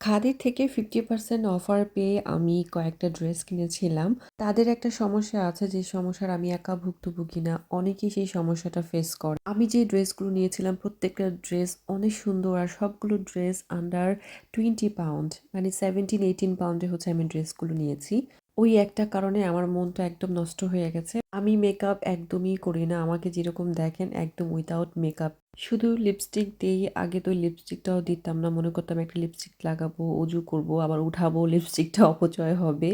খাদির থেকে fifty percent offer পেয়ে আমি কয়েকটা ড্রেস কিনেছিলাম। তাদের একটা সমস্যা আছে, যে সমস্যার আমি একা ভুক্তভোগী না, অনেকেই সেই সমস্যাটা ফেস করে। আমি যে ড্রেসগুলো নিয়েছিলাম, প্রত্যেকটা ড্রেস অনেক সুন্দর আর সবগুলো ড্রেস আন্ডার টোয়েন্টি পাউন্ড মানে সেভেন্টিন এইটিন পাউন্ডে হচ্ছে আমি ড্রেসগুলো নিয়েছি। ওই একটা কারণে আমার মনটা একদম নষ্ট হয়ে গেছে। আমি মেকআপ একদমই করি না, আমাকে যেরকম দেখেন, একদম উইদাউট মেকআপ শুধু লিপস্টিক দিই আগে তো লিপস্টিকটাও দিতাম না। মনে করতাম একটা লিপস্টিক লাগাবো, উজু করব, আবার উঠাবো লিপস্টিকটা অপচয় হবে।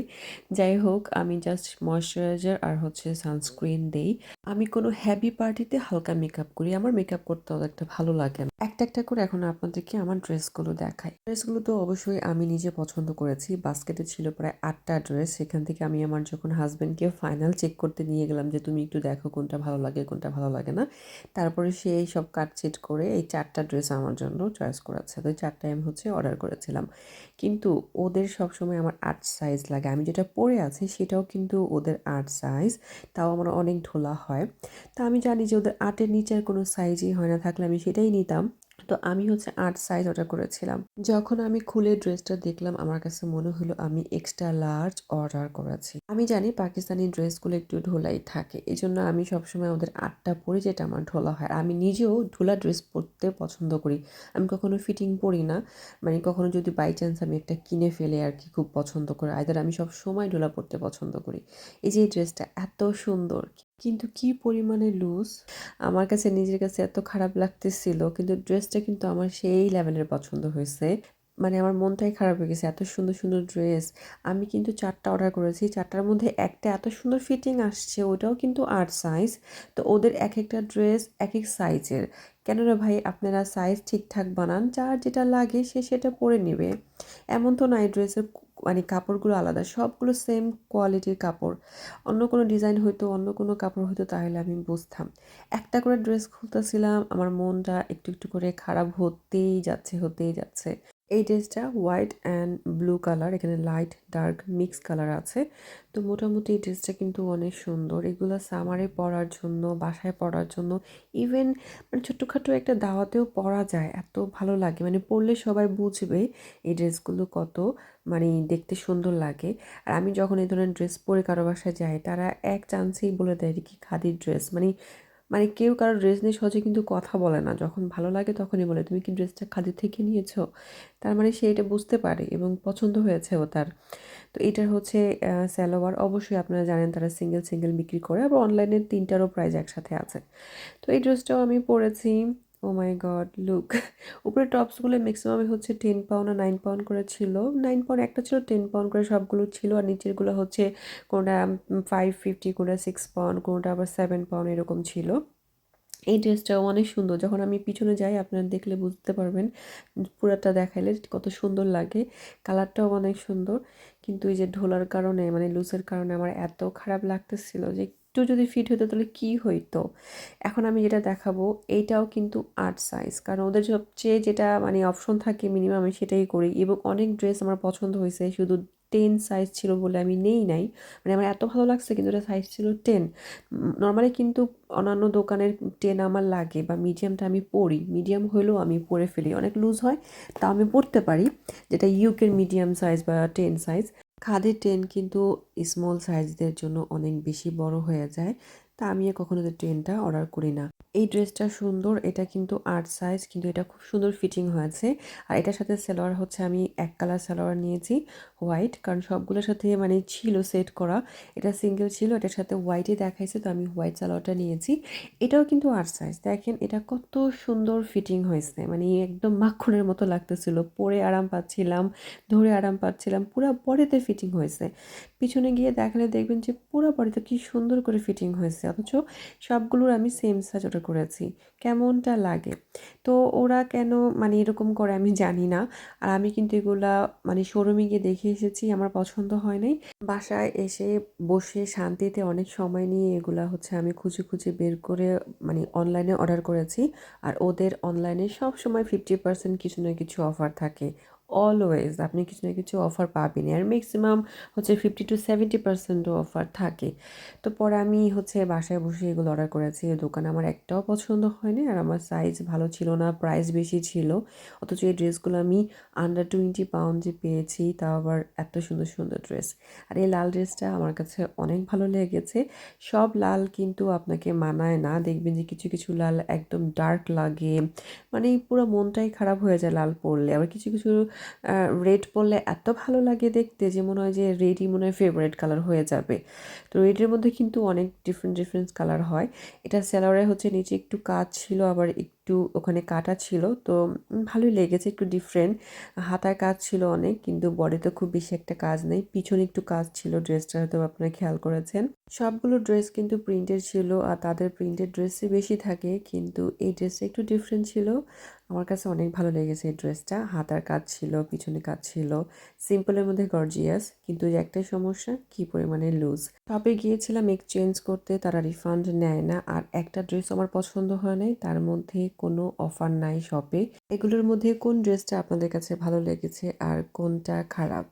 যাই হোক, আমি জাস্ট ময়শ্চারাইজার আর হচ্ছে সানস্ক্রিন দেই। আমি কোনো হ্যাপি পার্টিতে হালকা মেকআপ করি। আমার মেকআপ করতে একটা ভালো লাগে না। একটা একটা করে এখন আপনাদেরকে আমার ড্রেসগুলো দেখাই। ড্রেসগুলো তো অবশ্যই আমি নিজে পছন্দ করেছি। বাস্কেটে ছিল প্রায় আটটা ড্রেস সেখান থেকে আমি আমার যখন হাজব্যান্ডকে ফাইনাল চেক করতে নিয়ে গেলাম যে, তুমি একটু দেখো কোনটা ভালো লাগে, কোনটা ভালো লাগে না? তারপরে সে এই সব চেট করে এই চারটা ড্রেস আমার জন্য চয়েস করেছে তো এই চারটায় আমি হচ্ছে অর্ডার করেছিলাম। কিন্তু ওদের সবসময় আমার আট সাইজ লাগে। আমি যেটা পরে আছি সেটাও কিন্তু ওদের আট সাইজ তাও আমার অনেক ঢোলা হয়। তা আমি জানি যে ওদের আটের নিচের কোনো সাইজই হয় না। থাকলে আমি সেটাই নিতাম। তো আমি হচ্ছে আট সাইজ অর্ডার করেছিলাম। যখন আমি খুলে ড্রেসটা দেখলাম, আমার কাছে মনে হলো আমি এক্সট্রা লার্জ অর্ডার করেছি। আমি জানি পাকিস্তানি ড্রেসগুলো একটু ঢোলাই থাকে এই জন্য আমি সবসময় ওদের আটটা পরি যেটা আমার ঢোলা হয়। আমি নিজেও ঢোলা ড্রেস পরতে পছন্দ করি। আমি কখনো ফিটিং পরি না। মানে কখনো যদি বাই চান্স আমি একটা কিনে ফেলে আর কি খুব পছন্দ করি আইদার আমি সব সময় ঢোলা পরতে পছন্দ করি। এই যে ড্রেসটা এত সুন্দর। কিন্তু কি পরিমাণে লুজ আমার কাছে, নিজের কাছে এত খারাপ লাগতেছিল, কিন্তু ড্রেসটা কিন্তু আমার সেই লেভেলের পছন্দ হয়েছে। মানে আমার মনটাই খারাপ হয়ে গেছে, এত সুন্দর সুন্দর ড্রেস আমি কিন্তু চারটা অর্ডার করেছি, চারটার মধ্যে একটা এত সুন্দর ফিটিং আসছে, ওটাও কিন্তু আট সাইজ তো ওদের এক একটা ড্রেস এক এক সাইজের কেননা ভাই, আপনারা সাইজ ঠিকঠাক বানান, যার যেটা লাগে সে সেটা পরে নেবে। এমন তো নাই ড্রেসের মানে কাপড়গুলো আলাদা, সবগুলো সেম কোয়ালিটির কাপড়। অন্য কোনো ডিজাইন হয়তো, অন্য কোনো কাপড় হয়তো তাহলে আমি বুঝতাম। একটা করে ড্রেস খুলতেছিলাম, আমার মনটা একটু একটু করে খারাপ হতেই যাচ্ছে হতেই যাচ্ছে। এই ড্রেসটা হোয়াইট অ্যান্ড ব্লু কালার, এখানে লাইট, ডার্ক, মিক্স কালার আছে। তো মোটামুটি এই ড্রেসটা কিন্তু অনেক সুন্দর। এগুলো সামারে পরার জন্য, বাসায় পরার জন্য, ইভেন মানে ছোট্টখাটো একটা দাওয়াতেও পরা যায়। এত ভালো লাগে। মানে পরলে সবাই বুঝবে এই ড্রেসগুলো কত মানে দেখতে সুন্দর লাগে। আর আমি যখন এই ধরনের ড্রেস পরে কারও বাসায় যাই, তারা এক চান্সেই বলে দেয় কি খাদির ড্রেস। মানে মানে কেউ কারও ড্রেস নিয়ে সহজে কিন্তু কথা বলে না। যখন ভালো লাগে তখনই বলে, তুমি কি ড্রেসটা খাদি থেকে নিয়েছো? তার মানে সে এটা বুঝতে পারে এবং পছন্দ হয়েছে ও তার। তো এটার হচ্ছে স্যালোয়ার অবশ্যই আপনারা জানেন তারা সিঙ্গেল সিঙ্গেল বিক্রি করে, আবার অনলাইনে তিনটারও প্রাইজ একসাথে আছে। তো এই ড্রেসটাও আমি পরেছি। ও মাই গড লুক উপরে টপসগুলো ম্যাক্সিমাম হচ্ছে টেন পাউন্ড আর নাইন পাউন্ড করে ছিল। নাইন পাউন্ড একটা ছিল টেন পাউন্ড করে সবগুলো ছিল আর নিচেরগুলো হচ্ছে কোনোটা ফাইভ ফিফটি কোনোটা সিক্স পাউন্ড কোনোটা আবার সেভেন পাউন্ড এরকম ছিল। এই ড্রেসটাও অনেক সুন্দর। যখন আমি পিছনে যাই, আপনারা দেখলে বুঝতে পারবেন, পুরাটা দেখাইলে কত সুন্দর লাগে। কালারটাও অনেক সুন্দর। কিন্তু এই যে ঢোলার কারণে মানে লুসের কারণে আমার এত খারাপ লাগতেছিল যে একটু যদি ফিট হতো তাহলে কী হইতো? এখন আমি যেটা দেখাবো, এইটাও কিন্তু আট সাইজ কারণ ওদের সবচেয়ে যেটা মানে অপশন থাকে মিনিমাম আমি সেটাই করি। এবং অনেক ড্রেস আমার পছন্দ হয়েছে, শুধু টেন সাইজ ছিল বলে আমি নেই নাই। মানে আমার এত ভালো লাগছে কিন্তু ওটা সাইজ ছিল টেন নর্মালি কিন্তু অন্যান্য দোকানের টেন আমার লাগে বা মিডিয়ামটা আমি পরি। মিডিয়াম হলেও আমি পরে ফেলি। অনেক লুজ হয় তা আমি পরতে পারি, যেটা ইউকের মিডিয়াম সাইজ বা টেন সাইজ খাদের ট্রেন কিন্তু স্মল সাইজদের জন্য অনেক বেশি বড় হয়ে যায়, তা আমি কখনো ট্রেনটা অর্ডার করি না। এই ড্রেসটা সুন্দর, এটা কিন্তু আট সাইজ কিন্তু এটা খুব সুন্দর ফিটিং হয়েছে। আর এটার সাথে সালোয়ার হচ্ছে আমি এক কালার সালোয়ার নিয়েছি হোয়াইট কারণ সবগুলোর সাথে মানে ছিল সেট করা। এটা সিঙ্গেল ছিল, এটার সাথে হোয়াইটই দেখাইছে, তো আমি হোয়াইট সালোয়ারটা নিয়েছি। এটাও কিন্তু আট সাইজ দেখেন, এটা কত সুন্দর ফিটিং হয়েছে। মানে একদম মাখনের মতো লাগতেছিল। পরে আরাম পাচ্ছিলাম, ধরে আরাম পাচ্ছিলাম, পুরো বডিতে ফিটিং হয়েছে। পিছনে গিয়ে দেখালে দেখবেন যে পুরো বডিতে কি সুন্দর করে ফিটিং হয়েছে। অথচ সবগুলোর আমি সেম সাইজ অর্ডার করেছি। কেমনটা লাগে? তো ওরা কেন মানে এরকম করে আমি জানি না। আর আমি কিন্তু এগুলা মানে শোরুমে গিয়ে দেখে এসেছি, আমার পছন্দ হয় নাই। বাসায় এসে বসে শান্তিতে অনেক সময় নিয়ে এগুলা হচ্ছে আমি খুঁজে খুঁজে বের করে মানে অনলাইনে অর্ডার করেছি। আর ওদের অনলাইনে সব সময় ফিফটি পার্সেন্ট কিছু না কিছু অফার থাকে। অলওয়েজ আপনি কিছু না কিছু অফার পাবেনই। আর ম্যাক্সিমাম হচ্ছে ফিফটি টু সেভেন্টি পার্সেন্টও অফার থাকে। তো পরে আমি হচ্ছে বাসায় বসে এগুলো অর্ডার করেছি। দোকানে আমার একটাও পছন্দ হয়নি আর আমার সাইজ ভালো ছিল না প্রাইস বেশি ছিল। অথচ এই ড্রেসগুলো আমি আন্ডার টোয়েন্টি পাউন্ডে পেয়েছি, তাও আবার এত সুন্দর সুন্দর ড্রেস আর এই লাল ড্রেসটা আমার কাছে অনেক ভালো লেগেছে। সব লাল কিন্তু আপনাকে মানায় না। দেখবেন যে কিছু কিছু লাল একদম ডার্ক লাগে। মানে পুরো মনটাই খারাপ হয়ে যায় লাল পরলে। আবার কিছু কিছু রেড পরলে এত ভালো লাগে দেখতে যে মনে হয় যে রেডই মনে হয় ফেভারেট কালার হয়ে যাবে। তো রেডের মধ্যে কিন্তু অনেক ডিফারেন্ট ডিফারেন্ট কালার হয়। এটা স্যালোয়ারে হচ্ছে নিচে একটু কাজ ছিল, আবার একটু ওখানে কাটা ছিল। তো ভালোই লেগেছে, একটু ডিফারেন্ট হাতায় কাজ ছিল অনেক, কিন্তু বডিতে খুব বেশি একটা কাজ নেই। পিছনে একটু কাজ ছিল, ড্রেসটা হয়তো আপনারা খেয়াল করেছেন। সবগুলো ড্রেস কিন্তু প্রিন্টেড ছিল, আর তাদের প্রিন্টেড ড্রেসই বেশি থাকে, কিন্তু এই ড্রেসটা একটু ডিফারেন্ট ছিল। আমার কাছে অনেক ভালো লেগেছে এই ড্রেসটা হাতার কাজ ছিল, পিছনে কাজ ছিল। সিম্পলের মধ্যে গর্জিয়াস কিন্তু একটাই সমস্যা, কি পরিমাণে লুজ শপে গিয়েছিলাম এক্সচেঞ্জ করতে, তারা রিফান্ড নেয় না। আর একটা ড্রেস আমার পছন্দ হয় নাই, তার মধ্যে কোনো অফার নাই শপে। এগুলোর মধ্যে কোন ড্রেসটা আপনাদের কাছে ভালো লেগেছে আর কোনটা খারাপ?